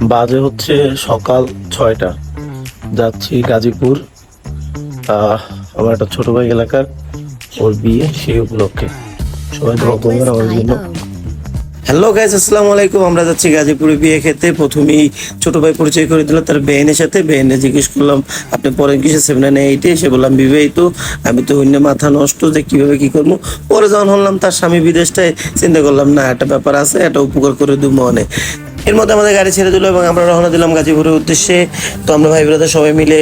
বাজে হচ্ছে সকাল ছয়টা। যাচ্ছি গাজীপুর আমার একটা ছোট ভাই এলাকার, ওর বিয়ে সেই উপলক্ষে। সবাই আমার জন্য। হ্যালো গাইজ আসসালামু আলাইকুম। আমরা যাচ্ছি গাজীপুরে বিয়ে খেতে। প্রথমেই ছোট ভাই পরিচয় করে দিল তার বেহেনের সাথে। বেহেনে জিজ্ঞেস করলাম, আপনি পরে কিসে সেভেন এইটে সে বললাম, বিবাহিত। আমি তো অন্য মাথা নষ্ট, যে কীভাবে কি করব? পরে যখন হলাম তার স্বামী বিদেশটায়, চিন্তা করলাম, না, একটা ব্যাপার আছে, একটা উপকার করে দিব মনে। এর মধ্যে আমাদের গাড়ি ছেড়ে দিল এবং আমরা রওনা দিলাম গাজীপুরের উদ্দেশ্যে। তো আমরা ভাই ব্রাদার সবাই মিলে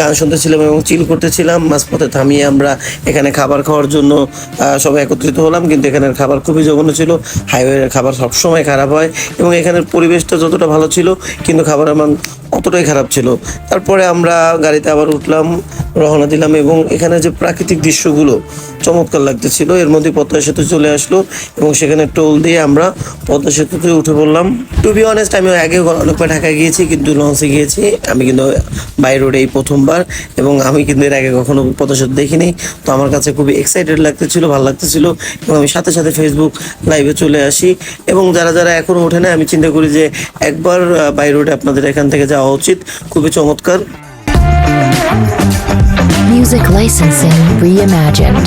গান শুনতেছিলাম এবং চিল করতেছিলাম। মাঝপথে থামিয়ে আমরা এখানে খাবার খাওয়ার জন্য সবাই একত্রিত হলাম। কিন্তু এখানের খাবার খুবই জঘন্য ছিল। হাইওয়ের খাবার সবসময় খারাপ হয় এবং এখানের পরিবেশটা যতটা ভালো ছিল, কিন্তু খাবারের মান অতটাই খারাপ ছিল। তারপরে আমরা গাড়িতে আবার উঠলাম, রওনা দিলাম এবং এখানে যে প্রাকৃতিক দৃশ্যগুলো চমৎকার লাগতেছিল, এর মধ্যে পদ্মা সেতু চলে আসলো এবং সেখানে টোল দিয়ে আমরা পদ্মা সেতুতে উঠে পড়লাম। টু বি অনেস্ট আমি আগে অনেকবার ঢাকায় গিয়েছি, কিন্তু লঞ্চে গিয়েছি। আমি কিন্তু বাই রোডে এই প্রথমবার এবং আমি কিন্তু এর আগে কখনো পদ্মা সেতু দেখিনি। তো আমার কাছে খুবই এক্সাইটেড লাগতেছিল, ভালো লাগতেছিল এবং আমি সাথে সাথে ফেসবুক লাইভে চলে আসি। এবং যারা যারা এখনও ওঠে না আমি চিন্তা করি যে একবার বাই রোডে আপনাদের এখান থেকে যাওয়া উচিত খুবই চমৎকার Music licensing reimagined.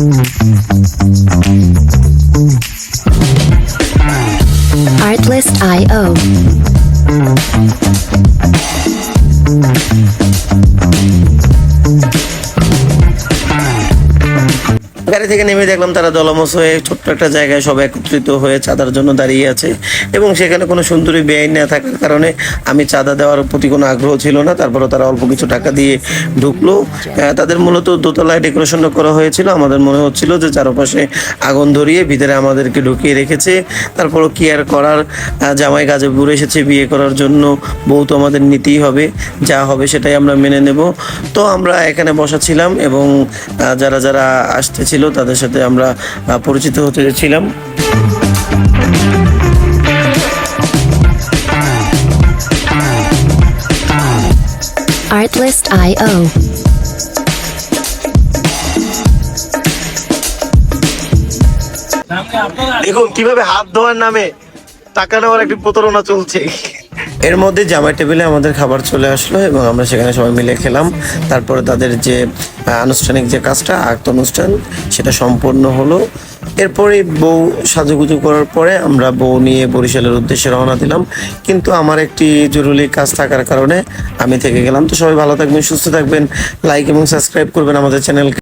Artlist.io. গাড়ি থেকে নেমে দেখলাম তারা দলমস হয়ে ছোট্ট একটা জায়গায় সব একত্রিত হয়ে চাঁদার জন্য দাঁড়িয়ে আছে এবং সেখানে কোনো সুন্দরী বেআইন না থাকার কারণে আমি চাঁদা দেওয়ার প্রতি কোনো আগ্রহ ছিল না। তারপরে তারা অল্প কিছু টাকা দিয়ে ঢুকলো। তাদের মূলত দোতলায় ডেকোরেশন করা হয়েছিল। আমাদের মনে হচ্ছিল যে চারপাশে আগুন ধরিয়ে ভিতরে আমাদেরকে ঢুকিয়ে রেখেছে। তারপরও কি আর করার জামাই কাজে বুড়ে এসেছে বিয়ে করার জন্য। বউ তো আমাদের নিতেই হবে। যা হবে সেটাই আমরা মেনে নেব। তো আমরা এখানে বসা ছিলাম এবং যারা যারা আসতেছিল তাদের সাথে আমরা পরিচিত হতে ছিলাম Artlist.io. দেখুন কীভাবে হাত ধোয়ার নামে টাকা নেওয়ার একটি প্রতারণা চলছে এর মধ্যে জামাই টেবিলে আমাদের খাবার চলে আসলো এবং আমরা সেখানে সবাই মিলে খেলাম। তারপরে তাদের যে আনুষ্ঠানিক যে কাজটা আক্ত অনুষ্ঠান, সেটা সম্পূর্ণ হলো। এরপরে বউ সাজুগুজু করার পরে আমরা বউ নিয়ে বরিশালের উদ্দেশ্যে রওনা দিলাম। কিন্তু আমার একটি জরুরি কাজ থাকার কারণে আমি থেকে গেলাম। তো সবাই ভালো থাকবেন, সুস্থ থাকবেন। লাইক এবং সাবস্ক্রাইব করবেন আমাদের চ্যানেলকে